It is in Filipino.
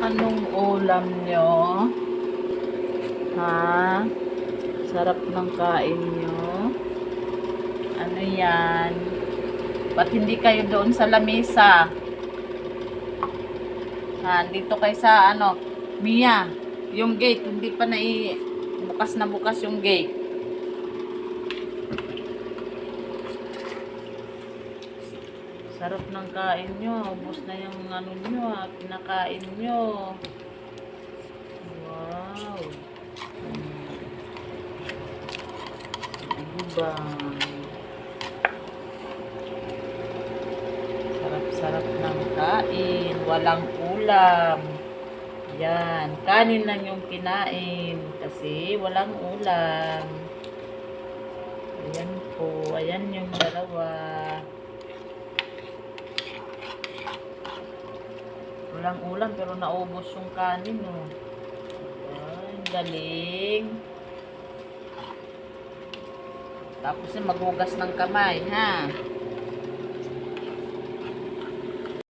Anong ulam nyo? Ha? Sarap ng kain nyo? Ano yan? Ba't hindi kayo doon sa lamesa? Ha, dito kayo sa ano? Mia, yung gate, hindi pa na bukas na bukas yung gate. Sarap ng kain nyo. Ubus na yung ano nyo, ah, pinakain nyo. Wow. Diba? Sarap-sarap ng kain. Walang ulam. Yan. Kanin lang yung kinain. Kasi walang ulam. Ayan po. Ayan yung dalawa. Walang ulam pero naubos yung kanin, oh. Ay, galing. Tapos eh, maghugas ng kamay, ha?